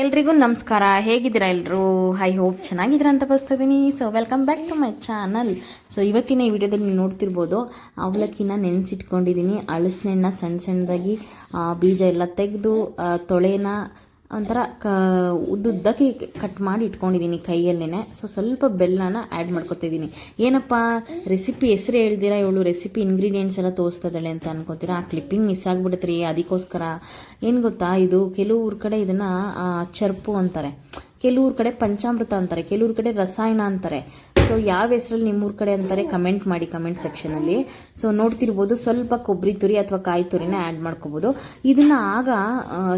ಎಲ್ರಿಗೂ ನಮಸ್ಕಾರ. ಹೇಗಿದ್ದೀರಾ ಎಲ್ಲರೂ ಐ ಹೋಪ್ ಚೆನ್ನಾಗಿದ್ದೀರಾ ಅಂತ ಭಾವಿಸ್ತಾ ಇದ್ದೀನಿ. So welcome back to my channel so ಇವತ್ತಿನ ಈ ವಿಡಿಯೋದಲ್ಲಿ ನೀವು ನೋಡ್ತಿರ್ಬೋದು, ಅವಲಕ್ಕಿನ ನೆನೆಸಿಟ್ಕೊಂಡಿದ್ದೀನಿ. ಅಳಸಿನ ಸಣ್ಣ ಸಣ್ಣದಾಗಿ ಬೀಜ ಎಲ್ಲ ತೆಗೆದು ತೊಳೆನ ಒಂಥರ ಕ ಉದ್ದುದ್ದಕ್ಕೆ ಕಟ್ ಮಾಡಿ ಇಟ್ಕೊಂಡಿದ್ದೀನಿ ಕೈಯಲ್ಲೇ ಸೊ ಸ್ವಲ್ಪ ಬೆಲ್ಲನ ಆ್ಯಡ್ ಮಾಡ್ಕೊತಿದ್ದೀನಿ ಏನಪ್ಪ ರೆಸಿಪಿ ಹೆಸರು ಹೇಳ್ದಿರಾ ಇವಳು? ರೆಸಿಪಿ ಇಂಗ್ರೀಡಿಯೆಂಟ್ಸ್ ಎಲ್ಲ ತೋರಿಸ್ತಾ ಇದ್ದಾಳೆ ಅಂತ ಅನ್ಕೋತೀರಾ? ಆ ಕ್ಲಿಪ್ಪಿಂಗ್ ಮಿಸ್ ಆಗಿಬಿಡುತ್ತೆ ರೀ ಅದಕ್ಕೋಸ್ಕರ. ಏನು ಗೊತ್ತಾ ಇದು? ಕೆಲವ್ರ ಕಡೆ ಇದನ್ನು ಚರ್ಪು ಅಂತಾರೆ. ಕೆಲವ್ರ ಕಡೆ ಪಂಚಾಮೃತ ಅಂತಾರೆ. ಕೆಲವ್ರ ಕಡೆ ರಸಾಯನ ಅಂತಾರೆ. ಸೊ ಯಾವ ಹೆಸರಲ್ಲಿ ನಿಮ್ಮೂರ ಕಡೆ ಅಂತಾರೆ ಕಮೆಂಟ್ ಮಾಡಿ ಕಮೆಂಟ್ ಸೆಕ್ಷನಲ್ಲಿ ಸೊ ನೋಡ್ತಿರ್ಬೋದು ಸ್ವಲ್ಪ ಕೊಬ್ಬರಿ ತುರಿ ಅಥವಾ ಕಾಯಿ ತುರಿನ ಆ್ಯಡ್ ಮಾಡ್ಕೋಬೋದು. ಇದನ್ನು ಆಗ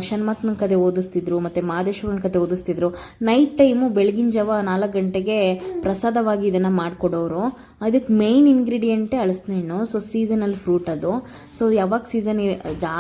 ಶನ್ಮಾತ್ಮನ ಕತೆ ಓದಿಸ್ತಿದ್ರು, ಮತ್ತು ಮಾದೇಶ್ವರನ ಕತೆ ಓದಿಸ್ತಿದ್ರು. ನೈಟ್ ಟೈಮು ಬೆಳಗಿನ ಜಾವ ನಾಲ್ಕು ಗಂಟೆಗೆ ಪ್ರಸಾದವಾಗಿ ಇದನ್ನು ಮಾಡಿಕೊಡೋರು. ಅದಕ್ಕೆ ಮೇಯ್ನ್ ಇಂಗ್ರೀಡಿಯೆಂಟೇ ಅಳಸನೆ ಹಣ್ಣು. ಸೊ ಸೀಸನಲ್ ಫ್ರೂಟ್ ಅದು. ಸೊ ಯಾವಾಗ ಸೀಸನ್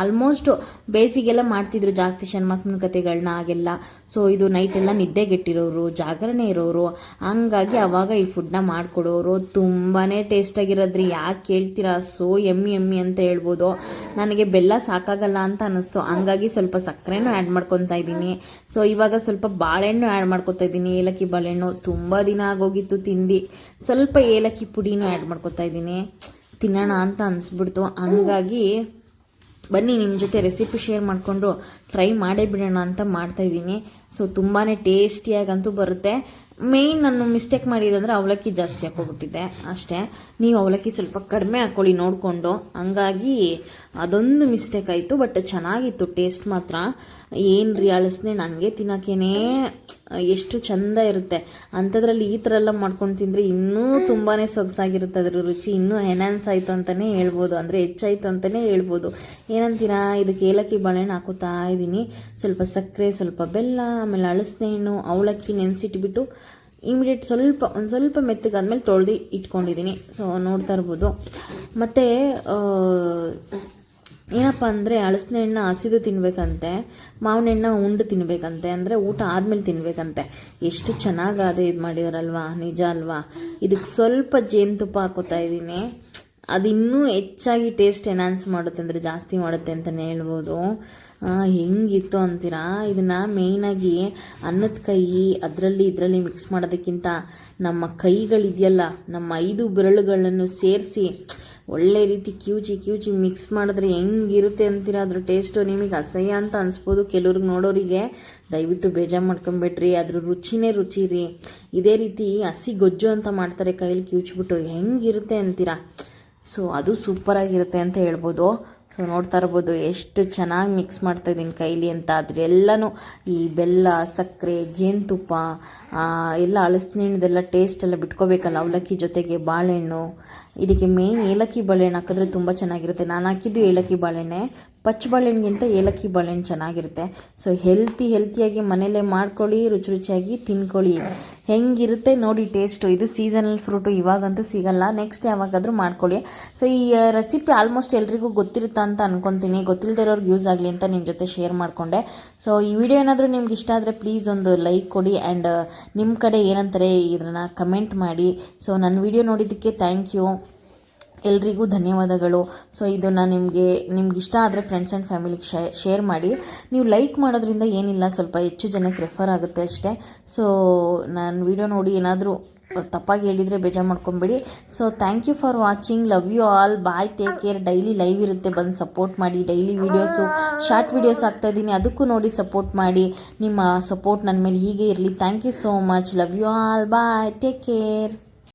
ಆಲ್ಮೋಸ್ಟ್ ಬೇಸಿಗೆಲ್ಲ ಮಾಡ್ತಿದ್ರು ಜಾಸ್ತಿ ಶನ್ಮಾತ್ಮನ ಕತೆಗಳನ್ನ ಆಗೆಲ್ಲ ಸೊ ಇದು ನೈಟೆಲ್ಲ ನಿದ್ದೆಗೆಟ್ಟಿರೋರು, ಜಾಗರಣೆ ಇರೋರು. ಹಂಗಾಗಿ ಅವಾಗ ಈ ಫುಡ್ನ ಮಾಡಿಕೊಡೋರು ತುಂಬಾ ಟೇಸ್ಟಾಗಿರೋದ್ರಿ. ಯಾಕೆ ಕೇಳ್ತೀರಾ? ಸೋ ಎಮ್ಮಿ ಎಮ್ಮಿ ಅಂತ ಹೇಳ್ಬೋದು. ನನಗೆ ಬೆಲ್ಲ ಸಾಕಾಗಲ್ಲ ಅಂತ ಅನ್ನಿಸ್ತು ಹಂಗಾಗಿ ಸ್ವಲ್ಪ ಸಕ್ಕರೆನೂ ಆ್ಯಡ್ ಮಾಡ್ಕೊತಾ ಇದ್ದೀನಿ. ಸೊ ಇವಾಗ ಸ್ವಲ್ಪ ಬಾಳೆಹಣ್ಣು ಆ್ಯಡ್ ಮಾಡ್ಕೊತಾ ಇದ್ದೀನಿ. ಏಲಕ್ಕಿ ಬಾಳೆಹಣ್ಣು ತುಂಬ ದಿನ ಆಗೋಗಿತ್ತು ತಿಂದು. ಸ್ವಲ್ಪ ಏಲಕ್ಕಿ ಪುಡಿನೂ ಆ್ಯಡ್ ಮಾಡ್ಕೊತಾ ಇದ್ದೀನಿ. ತಿನ್ನೋಣ ಅಂತ ಅನಿಸ್ಬಿಡ್ತು. ಹಂಗಾಗಿ ಬನ್ನಿ ನಿಮ್ಮ ಜೊತೆ ರೆಸಿಪಿ ಶೇರ್ ಮಾಡಿಕೊಂಡು ಟ್ರೈ ಮಾಡೇ ಬಿಡೋಣ ಅಂತ ಮಾಡ್ತಾಯಿದ್ದೀನಿ ಸೊ ತುಂಬಾ ಟೇಸ್ಟಿಯಾಗಂತೂ ಬರುತ್ತೆ. ಮೇಯ್ನ್ ನಾನು ಮಿಸ್ಟೇಕ್ ಮಾಡಿದಂದರೆ ಅವಲಕ್ಕಿ ಜಾಸ್ತಿ ಹಾಕೋಬಿಟ್ಟಿದ್ದೆ ಅಷ್ಟೇ. ನೀವು ಅವಲಕ್ಕಿ ಸ್ವಲ್ಪ ಕಡಿಮೆ ಹಾಕ್ಕೊಳ್ಳಿ ನೋಡಿಕೊಂಡು. ಹಂಗಾಗಿ ಅದೊಂದು ಮಿಸ್ಟೇಕ್ ಆಯಿತು ಬಟ್ ಚೆನ್ನಾಗಿತ್ತು ಟೇಸ್ಟ್ ಮಾತ್ರ. ಏನು ರೀ ನನಗೆ ತಿನ್ನೋಕ್ಕೇನೆ ಎಷ್ಟು ಚಂದ ಇರುತ್ತೆ. ಅಂಥದ್ರಲ್ಲಿ ಈ ಥರ ಎಲ್ಲ ಮಾಡ್ಕೊಂಡು ತಿಂದರೆ ಇನ್ನೂ ತುಂಬಾ ಸೊಗಸಾಗಿರುತ್ತೆ ಅದರ ರುಚಿ, ಇನ್ನೂ ಎನ್ಹಾನ್ಸ್ ಆಯಿತು ಅಂತಲೇ ಹೇಳ್ಬೋದು. ಅಂದರೆ ಹೆಚ್ಚಾಯಿತು ಅಂತಲೇ ಹೇಳ್ಬೋದು. ಏನಂತೀರಾ? ಇದಕ್ಕೆ ಏಲಕ್ಕಿ ಬಾಳೆಹಣ್ಣು ಹಾಕೋತಾ ಇದ್ದೀನಿ. ಸ್ವಲ್ಪ ಸಕ್ಕರೆ, ಸ್ವಲ್ಪ ಬೆಲ್ಲ, ಆಮೇಲೆ ಅಳಸನೆ ಹಣ್ಣು, ಅವಲಕ್ಕಿ ನೆನೆಸಿಟ್ಬಿಟ್ಟು ಇಮಿಡಿಯೇಟ್ ಸ್ವಲ್ಪ, ಒಂದು ಸ್ವಲ್ಪ ಮೆತ್ತಗಾದ್ಮೇಲೆ ತೊಳೆದು ಇಟ್ಕೊಂಡಿದ್ದೀನಿ. ಸೊ ನೋಡ್ತಾ ಇರ್ಬೋದು. ಮತ್ತು ಏನಪ್ಪ ಅಂದರೆ ಹಳಸಿನ ಹಣ್ಣು ಹಸಿದು ತಿನ್ನಬೇಕಂತೆ ಮಾವಿನ ಹಣ್ಣು ಉಂಡು ತಿನ್ನಬೇಕಂತೆ ಅಂದರೆ ಊಟ ಆದಮೇಲೆ ತಿನ್ನಬೇಕಂತೆ ಎಷ್ಟು ಚೆನ್ನಾಗಿ ಅದೇ ಇದು ಮಾಡಿದಾರಲ್ವಾ, ನಿಜ ಅಲ್ವಾ? ಇದಕ್ಕೆ ಸ್ವಲ್ಪ ಜೇನುತುಪ್ಪ ಹಾಕೋತಾ ಇದ್ದೀನಿ ಅದು ಇನ್ನೂ ಹೆಚ್ಚಾಗಿ ಟೇಸ್ಟ್ ಎನ್ಹಾನ್ಸ್ ಮಾಡುತ್ತೆ ಅಂದರೆ ಜಾಸ್ತಿ ಮಾಡುತ್ತೆ ಅಂತಲೇ ಹೇಳ್ಬೋದು. ಹೆಂಗಿತ್ತು ಅಂತೀರಾ? ಇದನ್ನು ಮೇಯ್ನಾಗಿ ಅನ್ನದ ಕೈ ಅದರಲ್ಲಿ ಇದರಲ್ಲಿ ಮಿಕ್ಸ್ ಮಾಡೋದಕ್ಕಿಂತ ನಮ್ಮ ಕೈಗಳಿದೆಯಲ್ಲ, ನಮ್ಮ ಐದು ಬೆರಳುಗಳನ್ನು ಸೇರಿಸಿ ಒಳ್ಳೆ ರೀತಿ ಕ್ಯೂಚಿ ಕ್ಯೂಚಿ ಮಿಕ್ಸ್ ಮಾಡಿದ್ರೆ ಹೆಂಗಿರುತ್ತೆ ಅಂತೀರಾ ಅದ್ರ ಟೇಸ್ಟು ನಿಮಗೆ ಅಸಹ್ಯ ಅಂತ ಅನಿಸ್ಬೋದು ಕೆಲವ್ರಿಗೆ ನೋಡೋರಿಗೆ. ದಯವಿಟ್ಟು ಬೇಜಾರು ಮಾಡ್ಕೊಂಬೇಡ್ರಿ ಅದ್ರ ರುಚಿನೇ ರುಚಿ ರೀ. ಇದೇ ರೀತಿ ಹಸಿ ಗೊಜ್ಜು ಅಂತ ಮಾಡ್ತಾರೆ ಕೈಯಲ್ಲಿ ಕಿವುಚ್ಬಿಟ್ಟು, ಹೆಂಗಿರುತ್ತೆ ಅಂತೀರಾ? ಸೊ ಅದು ಸೂಪರಾಗಿರುತ್ತೆ ಅಂತ ಹೇಳ್ಬೋದು. ಸೊ ನೋಡ್ತಾ ಇರ್ಬೋದು ಎಷ್ಟು ಚೆನ್ನಾಗಿ ಮಿಕ್ಸ್ ಮಾಡ್ತಾ ಇದ್ದೀನಿ ಕೈಲಿ ಅಂತ. ಅದರೆಲ್ಲನೂ ಈ ಬೆಲ್ಲ, ಸಕ್ಕರೆ, ಜೇನುತುಪ್ಪ ಎಲ್ಲ ಹಲಸಿನ ಹಣ್ಣದೆಲ್ಲ ಟೇಸ್ಟ್ ಎಲ್ಲ ಬಿಟ್ಕೋಬೇಕಲ್ಲ ಅವಲಕ್ಕಿ ಜೊತೆಗೆ ಬಾಳೆಹಣ್ಣು. ಇದಕ್ಕೆ ಮೇನ್ ಏಲಕ್ಕಿ ಬಾಳೆಹಣ್ಣು ಹಾಕಿದ್ರೆ ತುಂಬ ಚೆನ್ನಾಗಿರುತ್ತೆ. ನಾನು ಹಾಕಿದ್ದು ಏಲಕ್ಕಿ ಬಾಳೆಹಣ್ಣೆ. ಪಚ್ಚ ಬಾಳೆಹಣ್ಣಿಗಿಂತ ಏಲಕ್ಕಿ ಬಾಳೆಹಣ್ಣು ಚೆನ್ನಾಗಿರುತ್ತೆ. ಸೊ ಹೆಲ್ತಿ ಹೆಲ್ತಿಯಾಗಿ ಮನೇಲೇ ಮಾಡ್ಕೊಳ್ಳಿ, ರುಚಿ ರುಚಿಯಾಗಿ ತಿನ್ಕೊಳ್ಳಿ. ಹೆಂಗಿರುತ್ತೆ ನೋಡಿ ಟೇಸ್ಟು ಇದು ಸೀಸನಲ್ ಫ್ರೂಟು ಇವಾಗಂತೂ ಸಿಗಲ್ಲ. ನೆಕ್ಸ್ಟ್ ಯಾವಾಗಾದರೂ ಮಾಡ್ಕೊಳ್ಳಿ. ಸೊ ಈ ರೆಸಿಪಿ ಆಲ್ಮೋಸ್ಟ್ ಎಲ್ರಿಗೂ ಗೊತ್ತಿರುತ್ತಾ ಅಂತ ಅನ್ಕೊತೀನಿ. ಗೊತ್ತಿಲ್ಲದೆ ಇರೋರ್ಗೆ ಯೂಸ್ ಆಗಲಿ ಅಂತ ನಿಮ್ಮ ಜೊತೆ ಶೇರ್ ಮಾಡಿಕೊಂಡೆ. ಸೊ ಈ ವಿಡಿಯೋ ಏನಾದರೂ ನಿಮ್ಗೆ ಇಷ್ಟ ಆದರೆ ಪ್ಲೀಸ್ ಒಂದು ಲೈಕ್ ಕೊಡಿ ಆ್ಯಂಡ್ ನಿಮ್ಮ ಕಡೆ ಏನಂತಾರೆ ಇದನ್ನು ಕಮೆಂಟ್ ಮಾಡಿ. ಸೊ ನನ್ನ ವಿಡಿಯೋ ನೋಡಿದ್ದಕ್ಕೆ ಥ್ಯಾಂಕ್ ಯು ಎಲ್ರಿಗೂ ಧನ್ಯವಾದಗಳು. ಸೊ ಇದನ್ನು ನಿಮಗೆ ನಿಮ್ಗೆ ಇಷ್ಟ ಆದರೆ ಫ್ರೆಂಡ್ಸ್ ಆ್ಯಂಡ್ ಫ್ಯಾಮಿಲಿಗೆ ಶೇರ್ ಮಾಡಿ. ನೀವು ಲೈಕ್ ಮಾಡೋದ್ರಿಂದ ಏನಿಲ್ಲ, ಸ್ವಲ್ಪ ಹೆಚ್ಚು ಜನಕ್ಕೆ ರೆಫರ್ ಆಗುತ್ತೆ ಅಷ್ಟೇ. ಸೊ ನಾನು ವಿಡಿಯೋ ನೋಡಿ ಏನಾದರೂ ತಪ್ಪಾಗಿ ಹೇಳಿದರೆ ಬೇಜಾರು ಮಾಡ್ಕೊಬೇಡಿ. So thank you for watching love you all bye take care daily live ಇರುತ್ತೆ. ಬಂದು ಸಪೋರ್ಟ್ ಮಾಡಿ. ಡೈಲಿ ವೀಡಿಯೋಸು ಶಾರ್ಟ್ ವೀಡಿಯೋಸ್ ಆಗ್ತಾ ಇದ್ದೀನಿ ಅದಕ್ಕೂ ನೋಡಿ ಸಪೋರ್ಟ್ ಮಾಡಿ. ನಿಮ್ಮ ಸಪೋರ್ಟ್ ನನ್ನ ಮೇಲೆ ಹೀಗೆ ಇರಲಿ. Thank you so much love you all bye take care